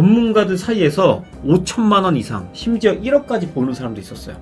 전문가들 사이에서 5천만 원 이상, 심지어 1억까지 보는 사람도 있었어요.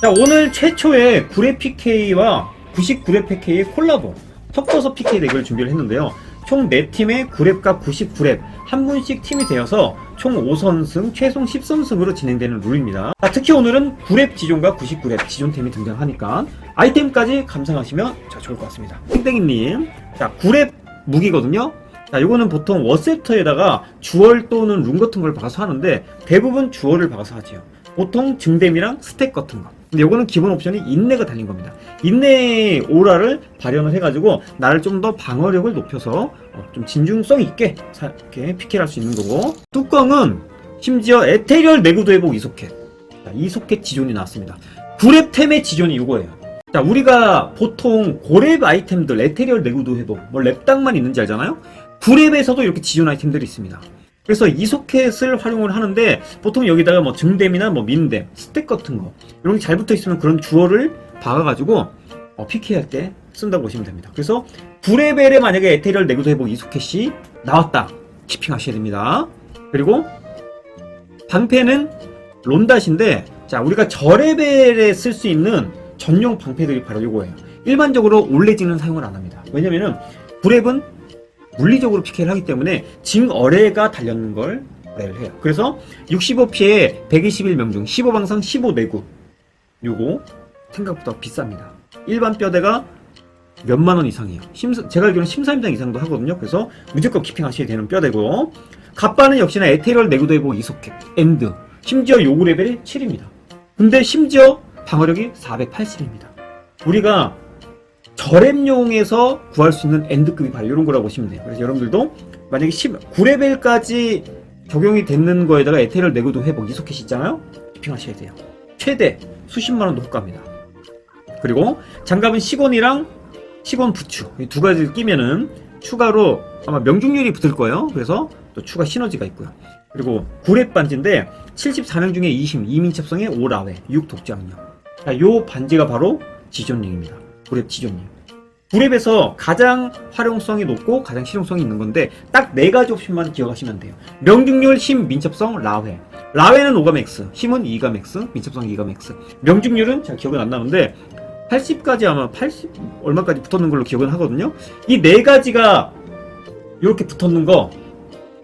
자, 오늘 최초의 9렙 PK와 99렙 PK의 콜라보 섞어서 PK 대결을 준비를 했는데요. 총 4팀의 9렙과 99렙 한 분씩 팀이 되어서 총 5선승, 최종 10선승으로 진행되는 룰입니다. 자, 특히 오늘은 9렙 지존과 99렙 지존템이 등장하니까 아이템까지 감상하시면 자, 좋을 것 같습니다. 땡땡이님, 자, 9렙 무기거든요. 자, 요거는 보통 워세터에다가 주얼 또는 룬 같은 걸 박아서 하는데 대부분 주얼을 박아서 하지요. 보통 증댐이랑 스택 같은 거. 근데 요거는 기본 옵션이 인내가 달린 겁니다. 인내 오라를 발현을 해가지고 나를 좀 더 방어력을 높여서 어, 좀 진중성 있게 사- 이렇게 피켓할 수 있는 거고 뚜껑은 심지어 에테리얼 내구도 회복 이소켓 자, 이소켓 지존이 나왔습니다. 구랩템의 지존이 이거예요. 자, 우리가 보통 고랩 아이템들 에테리얼 내구도 회복 뭐 랩당만 있는지 알잖아요. 구랩에서도 이렇게 지존 아이템들이 있습니다. 그래서 이 소켓을 활용을 하는데 보통 여기다가 뭐 증댐이나 뭐 민댐, 스택 같은 거 이런 게 잘 붙어 있으면 그런 주어를 박아가지고 어, PK할 때 쓴다고 보시면 됩니다. 그래서 9레벨에 만약에 에테리얼 내구도 회복 이 소켓이 나왔다. 키핑하셔야 됩니다. 그리고 방패는 론닷인데 자 우리가 저레벨에 쓸 수 있는 전용 방패들이 바로 이거예요. 일반적으로 올레진은 사용을 안 합니다. 왜냐면은 9렙은 물리적으로 PK를 하기 때문에 징어뢰가 달렸는 걸 어뢰를 해요. 그래서 65피에 121명 중 15방상 15내구 요거 생각보다 비쌉니다. 일반 뼈대가 몇만 원 이상이에요. 심사, 제가 알기로는 심사임당 이상도 하거든요. 그래서 무조건 키핑하셔야 되는 뼈대고 갑바는 역시나 에테리얼 내구도 회복 이소켓 엔드 심지어 요구 레벨이 7입니다. 근데 심지어 방어력이 480입니다. 우리가 저랩용에서 구할 수 있는 엔드급이 바로 이런 거라고 보시면 돼요. 그래서 여러분들도 만약에 10, 9레벨까지 적용이 되는 거에다가 에테리얼 내구도 회복 이소켓이 있잖아요. 키핑하셔야 돼요. 최대 수십만 원도 호가입니다. 그리고 장갑은 시곤이랑 시곤 부츠 이두 가지를 끼면은 추가로 아마 명중률이 붙을 거예요. 그래서 또 추가 시너지가 있고요. 그리고 9렙 반지인데 74명 중에 20, 이민첩성의 5라웨, 6 독자은요. 자, 요 반지가 바로 지존링입니다. 9렙 지존링. 9렙에서 가장 활용성이 높고 가장 실용성이 있는 건데 딱 네 가지 옵션만 기억하시면 돼요. 명중률, 힘, 민첩성, 라웨. 라웨는 5가 맥스, 힘은 2가 맥스, 민첩성 2가 맥스. 명중률은 잘 기억은 안 나는데 80까지 아마 80 얼마까지 붙었는 걸로 기억은 하거든요. 이 네 가지가 이렇게 붙었는 거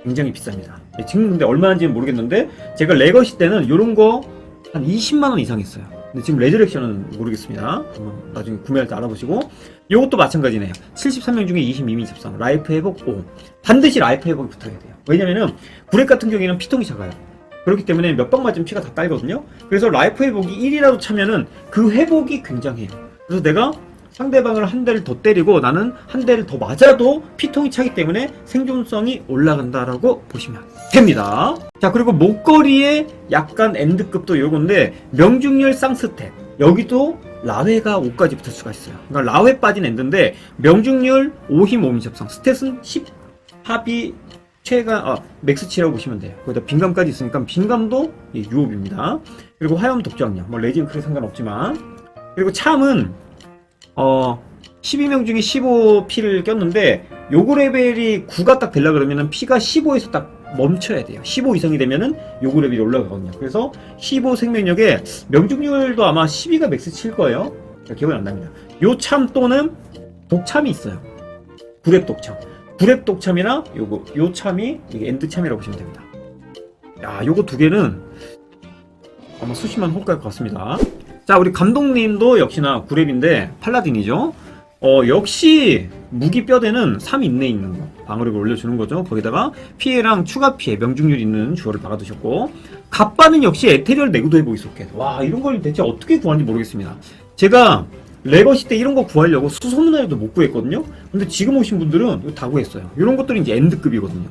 굉장히 비쌉니다. 네, 지금 근데 얼마인지는 모르겠는데 제가 레거시 때는 이런 거 한 20만 원 이상 했어요. 근데 지금 레저렉션은 모르겠습니다. 나중에 구매할 때 알아보시고 이것도 마찬가지네요. 73명 중에 22민 첩상 라이프 회복 5 반드시 라이프 회복이 붙어야 돼요. 왜냐면은 구렉 같은 경우에는 피통이 작아요. 그렇기 때문에 몇 방 맞으면 피가 다 딸거든요. 그래서 라이프 회복이 1이라도 차면은 그 회복이 굉장해요. 그래서 내가 상대방을 한 대를 더 때리고 나는 한 대를 더 맞아도 피통이 차기 때문에 생존성이 올라간다라고 보시면 됩니다. 자 그리고 목걸이의 약간 엔드급도 요건데 명중률 쌍스텝 여기도 라웨가 5까지 붙을 수가 있어요. 그러니까 라웨 빠진 엔드인데 명중률 5힘 5민 접상 스탯은 10 합이 최가 아, 맥스치라고 보시면 돼요. 거기다 빈감까지 있으니까 빈감도 예, 유업입니다. 그리고 화염 독저항력 뭐 레진 크게 상관없지만 그리고 참은 어 12명 중에 15피를 꼈는데 요거 레벨이 9가 딱 되려 그러면은 피가 15에서 딱 멈춰야 돼요. 15 이상이 되면은 요거 레벨이 올라가거든요. 그래서 15 생명력에 명중률도 아마 12가 맥스 칠 거예요. 자, 기억이 안 납니다. 요 참 또는 독참이 있어요. 구랩 독참. 구랩 독참이나 요거 요 참이 이게 엔드 참이라고 보시면 됩니다. 야, 요거 두 개는 아마 수십만 호가일 것 같습니다. 자, 우리 감독님도 역시나 구랩인데 팔라딘이죠. 어, 역시 무기 뼈대는 3 인내 있는 거. 방어력을 올려주는 거죠. 거기다가 피해랑 추가 피해, 명중률 있는 주어를 박아두셨고. 갑바는 역시 에테리얼 내구도 해보기 속해. 와, 이런 걸 대체 어떻게 구하는지 모르겠습니다. 제가 레거시 때 이런 거 구하려고 수소문화에도 못 구했거든요. 근데 지금 오신 분들은 다 구했어요. 이런 것들이 이제 엔드급이거든요.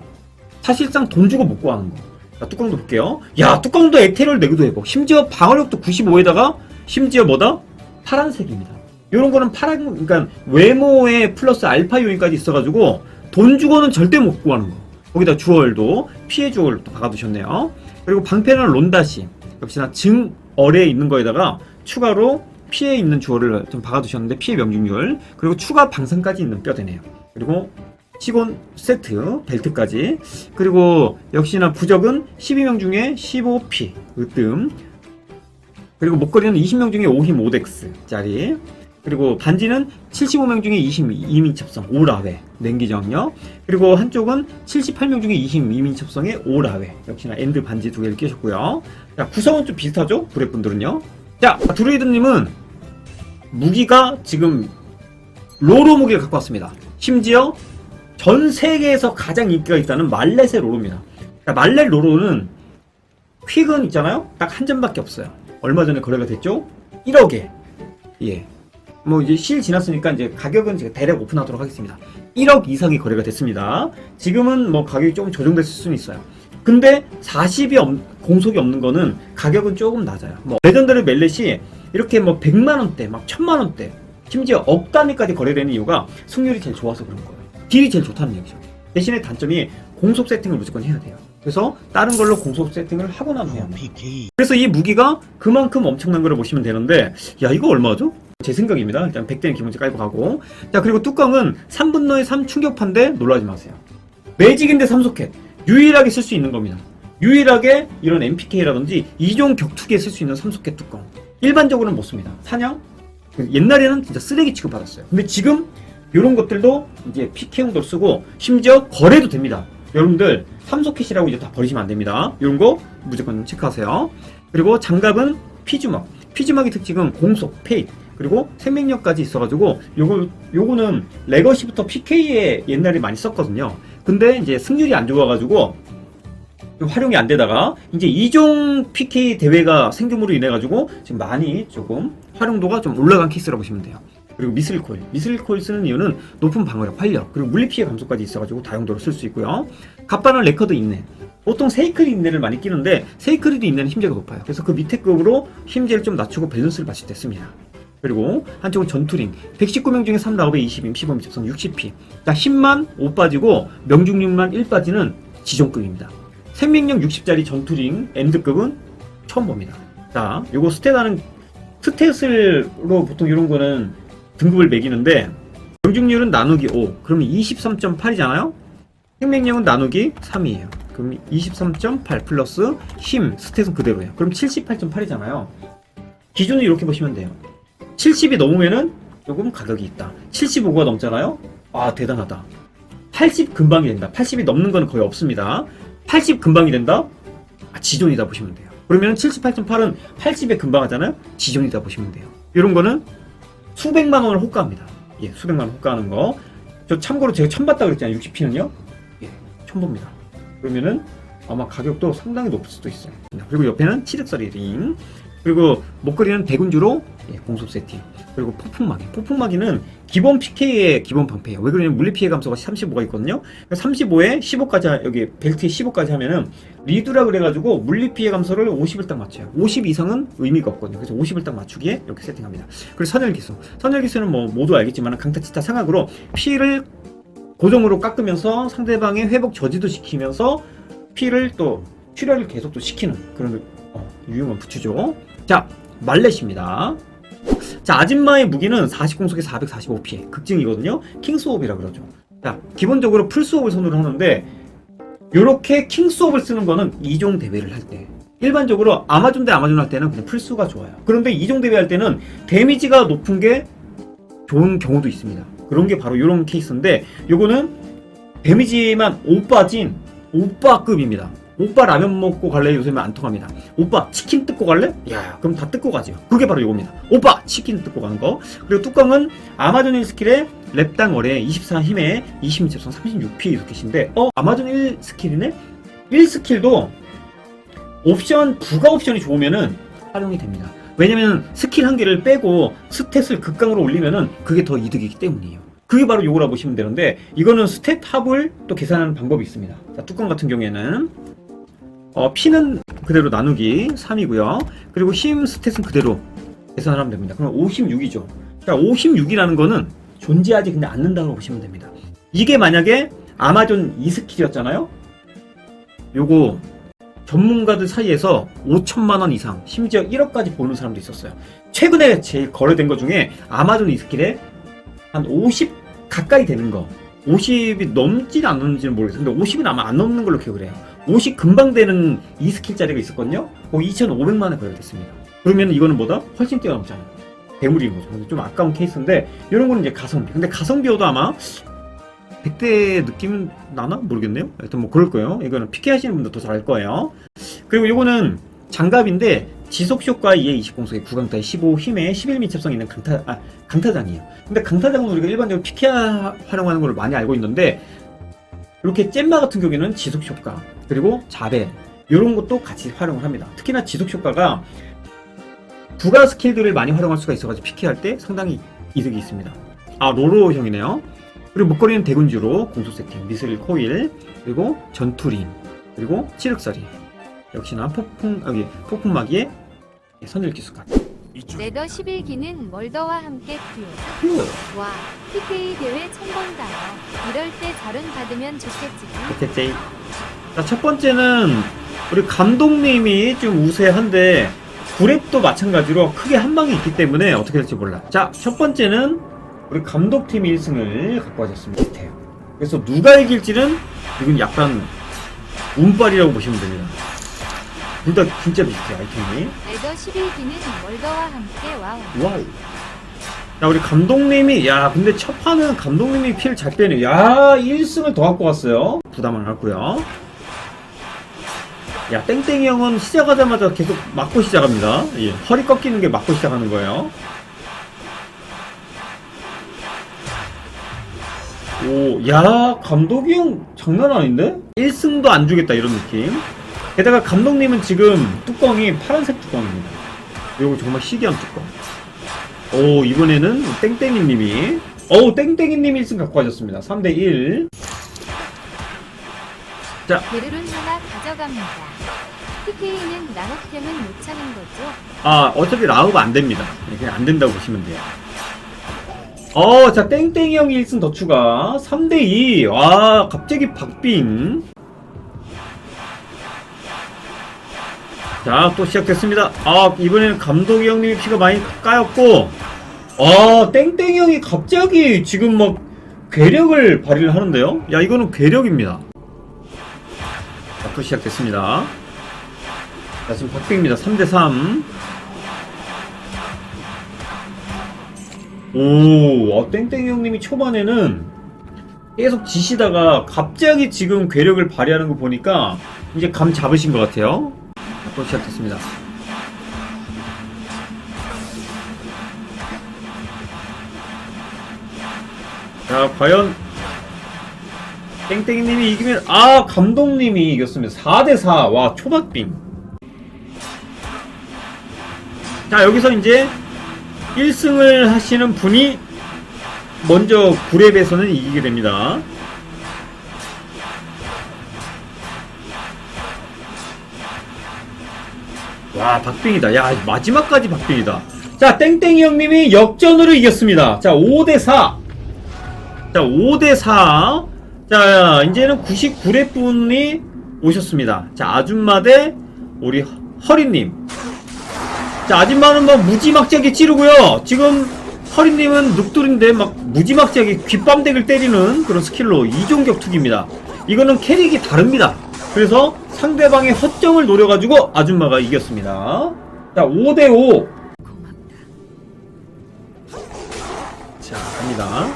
사실상 돈 주고 못 구하는 거. 자, 뚜껑도 볼게요. 야, 뚜껑도 에테리얼 내구도 해보. 심지어 방어력도 95에다가 심지어 뭐다? 파란색입니다. 이런 거는 파란, 그러니까 외모에 플러스 알파 요인까지 있어가지고 돈 주고는 절대 못 구하는 거. 거기다 주얼도 피해 주얼 또 박아두셨네요. 그리고 방패는 론다시 역시나 증 어뢰에 있는 거에다가 추가로 피해 있는 주얼을 좀 박아두셨는데 피해 명중률 그리고 추가 방상까지 있는 뼈대네요. 그리고 시곤 세트 벨트까지 그리고 역시나 부적은 12명 중에 15P 으뜸 그리고 목걸이는 20명 중에 5힘 5덱스짜리 그리고 반지는 75명 중에 22민 첩성 5라웨 냉기정력 그리고 한쪽은 78명 중에 22민 첩성의 5라웨 역시나 엔드 반지 두 개를 끼셨고요. 자 구성은 좀 비슷하죠? 브레분들은요? 자 드루이드님은 무기가 지금 로로 무기를 갖고 왔습니다. 심지어 전 세계에서 가장 인기가 있다는 말렛의 로로입니다. 자, 말렛 로로는 퀵은 있잖아요? 딱 한 점밖에 없어요. 얼마 전에 거래가 됐죠? 1억에. 예. 뭐 이제 실 지났으니까 이제 가격은 제가 대략 오픈하도록 하겠습니다. 1억 이상이 거래가 됐습니다. 지금은 뭐 가격이 조금 조정됐을 수는 있어요. 근데 40이 없, 공속이 없는 거는 가격은 조금 낮아요. 뭐 레전더리 멜렛이 이렇게 뭐 100만 원대, 막 1000만 원대, 심지어 억 단위까지 거래되는 이유가 승률이 제일 좋아서 그런 거예요. 딜이 제일 좋다는 얘기죠. 대신에 단점이 공속 세팅을 무조건 해야 돼요. 그래서 다른 걸로 공속 세팅을 하고 나면 돼요. 그래서 이 무기가 그만큼 엄청난 거를 보시면 되는데 야 이거 얼마죠? 제 생각입니다. 일단 100대는 기본적 깔고 가고 자 그리고 뚜껑은 3분노의 3 충격파인데 놀라지 마세요. 매직인데 3소켓 유일하게 쓸 수 있는 겁니다. 유일하게 이런 MPK라든지 이종 격투기에 쓸 수 있는 3소켓 뚜껑 일반적으로는 못 씁니다. 사냥 옛날에는 진짜 쓰레기 취급받았어요. 근데 지금 이런 것들도 이제 PK용도 쓰고 심지어 거래도 됩니다. 여러분들 3소켓이라고 이제 다 버리시면 안 됩니다. 이런 거 무조건 체크하세요. 그리고 장갑은 피주먹. 피주먹의 특징은 공속, 페이트, 그리고 생명력까지 있어가지고 요거 요거는 레거시부터 PK에 옛날에 많이 썼거든요. 근데 이제 승률이 안 좋아가지고 좀 활용이 안 되다가 이제 이종 PK 대회가 생김으로 인해 가지고 지금 많이 조금 활용도가 좀 올라간 케이스라고 보시면 돼요. 그리고 미스릴 코일, 미스릴 코일 쓰는 이유는 높은 방어력, 활력, 그리고 물리 피해 감소까지 있어가지고 다용도로 쓸 수 있고요. 갑바는 레커드 인내. 보통 세이클 인내를 많이 끼는데 세이클리드 인내는 힘재가 높아요. 그래서 그 밑에 급으로 힘재를 좀 낮추고 밸런스를 맞출 때 씁니다. 그리고 한쪽은 전투링. 119명 중에 3라업에 20임 15임 접성 60p 자 힘만 5 빠지고 명중률만 1 빠지는 지존급입니다. 생명력 60짜리 전투링 엔드급은 처음 봅니다. 자 요거 스탯하는 스탯으로 보통 이런 거는 등급을 매기는데 명중률은 나누기 5 그러면 23.8이잖아요? 생명력은 나누기 3이에요. 그럼 23.8 플러스 힘 스탯은 그대로예요. 그럼 78.8이잖아요. 기준을 이렇게 보시면 돼요 70이 넘으면은 조금 가격이 있다. 75가 넘잖아요? 아, 대단하다. 80 금방이 된다. 80이 넘는 건 거의 없습니다. 80 금방이 된다? 아, 지존이다 보시면 돼요. 그러면 78.8은 80에 금방 하잖아요? 지존이다 보시면 돼요. 이런 거는 수백만 원을 호가합니다. 예, 수백만 원 호가하는 거. 저 참고로 제가 처음 봤다 그랬잖아요. 60P는요? 예, 처음 봅니다. 그러면은 아마 가격도 상당히 높을 수도 있어요. 그리고 옆에는 치륵서리 링. 그리고 목걸이는 대군주로 예, 공속 세팅. 그리고 폭풍마기. 폭풍마기는 기본 PK의 기본 방패예요. 왜 그러냐면 물리 피해 감소가 35가 있거든요. 35에 15까지 여기 벨트에 15까지 하면은 리두라 그래가지고 물리 피해 감소를 50을 딱 맞춰요. 50 이상은 의미가 없거든요. 그래서 50을 딱 맞추기에 이렇게 세팅합니다. 그리고 선열기수. 선열기수는 뭐 모두 알겠지만 강타치타 상악으로 피를 고정으로 깎으면서 상대방의 회복 저지도 시키면서 피를 또 출혈을 계속 또 시키는 그런 어, 유용한 부추죠. 자, 말렛입니다. 자, 아줌마의 무기는 40공속에 445피해. 극징이거든요. 킹스옵이라 그러죠. 자, 기본적으로 풀스옵을 선호를 하는데, 요렇게 킹스옵을 쓰는 거는 이종 대회를 할 때. 일반적으로 아마존 대 아마존 할 때는 그냥 풀수가 좋아요. 그런데 이종 대회 할 때는 데미지가 높은 게 좋은 경우도 있습니다. 그런 게 바로 요런 케이스인데, 요거는 데미지만 5 빠진 오빠급입니다. 오빠 라면 먹고 갈래? 요새는 안 통합니다. 오빠 치킨 뜯고 갈래? 야, 그럼 다 뜯고 가죠. 그게 바로 이겁니다. 오빠 치킨 뜯고 가는 거. 그리고 뚜껑은 아마존 1 스킬에 랩당 월에 24 힘에 20미 접성 36P 이렇게신데, 어 아마존 1 스킬이네? 1 스킬도 옵션 부가 옵션이 좋으면은 활용이 됩니다. 왜냐면 스킬 한 개를 빼고 스탯을 극강으로 올리면은 그게 더 이득이기 때문이에요. 그게 바로 요거라 보시면 되는데 이거는 스탯 합을 또 계산하는 방법이 있습니다. 자, 뚜껑 같은 경우에는 어, P는 그대로 나누기 3이고요. 그리고 힘 스탯은 그대로 계산을 하면 됩니다. 그럼 56이죠. 자, 56이라는 거는 존재하지 근데 않는다고 보시면 됩니다. 이게 만약에 아마존 2스킬이었잖아요. 요거 전문가들 사이에서 5천만 원 이상, 심지어 1억까지 보는 사람도 있었어요. 최근에 제일 거래된 것 중에 아마존 2스킬에 한 50 가까이 되는 거 50이 넘지 않는지는 모르겠어요. 근데 50은 아마 안 넘는 걸로 기억을 해요. 50 금방 되는 2스킬짜리가 있었거든요. 거기 2,500만에 거래됐습니다. 그러면 이거는 뭐다? 훨씬 뛰어넘잖아요. 괴물인 거죠. 좀 아까운 케이스인데 이런 거는 이제 가성비. 근데 가성비여도 아마 100대 느낌은 나나? 모르겠네요. 하여튼 뭐 그럴 거예요. 이거는 PK 하시는 분들 더잘알 거예요. 그리고 이거는 장갑인데 지속 효과 2의 20 공속에 구강타에 15 힘에 11 밀집성 있는 강타 아 강타장이에요. 근데 강타장은 우리가 일반적으로 PK 활용하는 걸 많이 알고 있는데 이렇게 잼마 같은 경우에는 지속 효과 그리고 자배 이런 것도 같이 활용을 합니다. 특히나 지속 효과가 부가 스킬들을 많이 활용할 수가 있어가지고 PK 할때 상당히 이득이 있습니다. 아 로로 형이네요. 그리고 목걸이는 대군주로 공수 세팅, 미스릴 코일, 그리고 전투림, 그리고 칠흑사리. 역시나 폭풍 여기 폭풍마기의 선일 기수까지. 레더 11기는 멀더와 함께 듀오. 퓨. 와, PK 대회 처음 본다요. 이럴 때 절은 받으면 좋겠지. 오케이. 자, 첫 번째는 우리 감독님이 좀 우세한데 구랩도 마찬가지로 크게 한 방이 있기 때문에 어떻게 될지 몰라. 자, 첫 번째는 우리 감독팀이 1승을 갖고 가졌습니다. 비슷해요. 그래서 누가 이길지는 이건 약간 운빨이라고 보시면 됩니다. 둘 다 진짜 비슷해요, 아이템이. 레더 11기는 멀더와 함께 와우. 와우. 야, 우리 감독님이, 야, 근데 첫 판은 감독님이 피를 잘 빼네. 야, 1승을 더 갖고 왔어요. 부담을 갖고요. 야, 땡땡이 형은 시작하자마자 계속 맞고 시작합니다. 예, 허리 꺾이는 게 맞고 시작하는 거예요. 오, 야, 감독이 형 장난 아닌데? 1승도 안 주겠다, 이런 느낌. 게다가 감독님은 지금 뚜껑이 파란색 뚜껑입니다. 이거 정말 신기한 뚜껑. 오, 이번에는 땡땡이님이, 오, 땡땡이님이 1승 갖고 가셨습니다. 3대1. 베르룬 하나 가져갑니다. PK는 나노템은 못 차는 거죠? 아, 어차피 라우브 안 됩니다. 네, 그냥 안 된다고 보시면 돼요. 어, 자, 땡땡이 형이 1승 더 추가. 3대2. 와, 갑자기 박빙. 자, 또 시작됐습니다. 아, 이번에는 감독이 형님이 피가 많이 까였고, 아, 땡땡이 형이 갑자기 지금 막 괴력을 발휘를 하는데요? 야, 이거는 괴력입니다. 자, 또 시작됐습니다. 자, 지금 박빙입니다. 3대3. 오, 아, 땡땡이 형님이 초반에는 계속 지시다가 갑자기 지금 괴력을 발휘하는 거 보니까 이제 감 잡으신 것 같아요. 자, 또 시작됐습니다. 자, 과연 땡땡이님이 이기면 아 감독님이 이겼습니다. 4대4 와 초박빙. 자 여기서 이제 1승을 하시는 분이 먼저 9렙에서는 이기게 됩니다. 와 박빙이다. 야 마지막까지 박빙이다. 자 땡땡이 형님이 역전으로 이겼습니다. 자 5대4. 자 5대4. 자 이제는 99렙 분이 오셨습니다. 자 아줌마 대 우리 허리님. 자, 아줌마는 막 무지막지하게 찌르고요. 지금 허리님은 늑돌인데 막 무지막지하게 귓밤대기를 때리는 그런 스킬로 이종격 투기입니다. 이거는 캐릭이 다릅니다. 그래서 상대방의 허점을 노려가지고 아줌마가 이겼습니다. 자, 5대5. 자, 갑니다.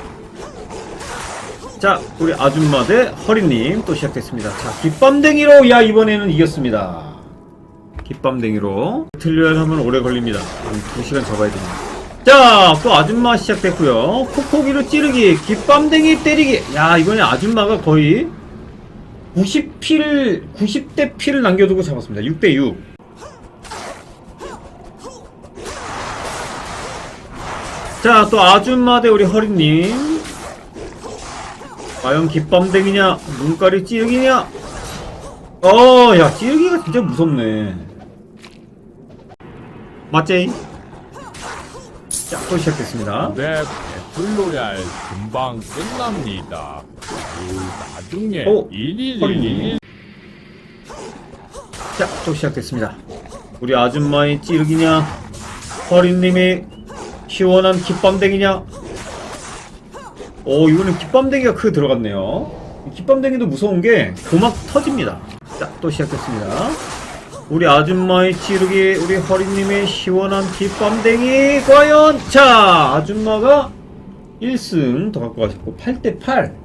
자, 우리 아줌마 대 허리님 또 시작됐습니다. 자, 귓밤댕이로 야 이번에는 이겼습니다. 깃밤댕이로 틀려야 하면 오래 걸립니다. 한 2시간 잡아야 됩니다. 자, 또 아줌마 시작됐고요. 콕콕이로 찌르기, 깃밤댕이 때리기. 야, 이번에 아줌마가 거의 90필, 90대 필을 남겨두고 잡았습니다. 6대 6. 자, 또 아줌마 대 우리 허리님. 과연 깃밤댕이냐, 눈깔이 찌르기냐? 어, 야, 찌르기가 진짜 무섭네. 맞지? 자, 또 시작됐습니다. 네, 배틀로얄 금방 끝납니다. 그 나중에 오, 1일 허리님. 자, 또 시작됐습니다. 우리 아줌마의 찌르기냐, 허리님의 시원한 깃밤댕이냐. 오 이거는 깃밤댕이가 크게 들어갔네요 이 깃밤댕이도 무서운 게 고막 터집니다 자 또 시작됐습니다 우리 아줌마의 치르기 우리 허리님의 시원한 깃밤댕이 과연 자 아줌마가 1승 더 갖고 가셨고 8대 8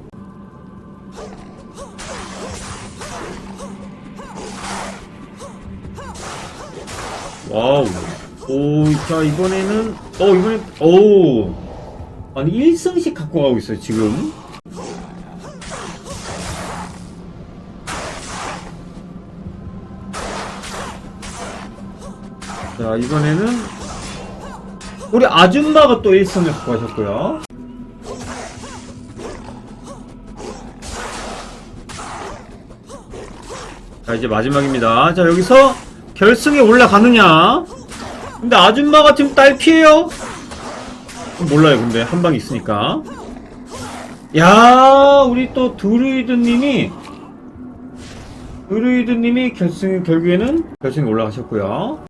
와우. 오자 이번에는 어 이번에 오. 아니 1승씩 갖고 가고 있어요 지금. 자 이번에는 우리 아줌마가 또 1승을 갖고 가셨고요 자 이제 마지막입니다. 자 여기서 결승에 올라가느냐? 근데 아줌마가 지금 딸 피해요? 몰라요 근데. 한 방 있으니까. 야 우리 또 드루이드님이 드루이드님이 결승 결국에는 결승에 올라가셨고요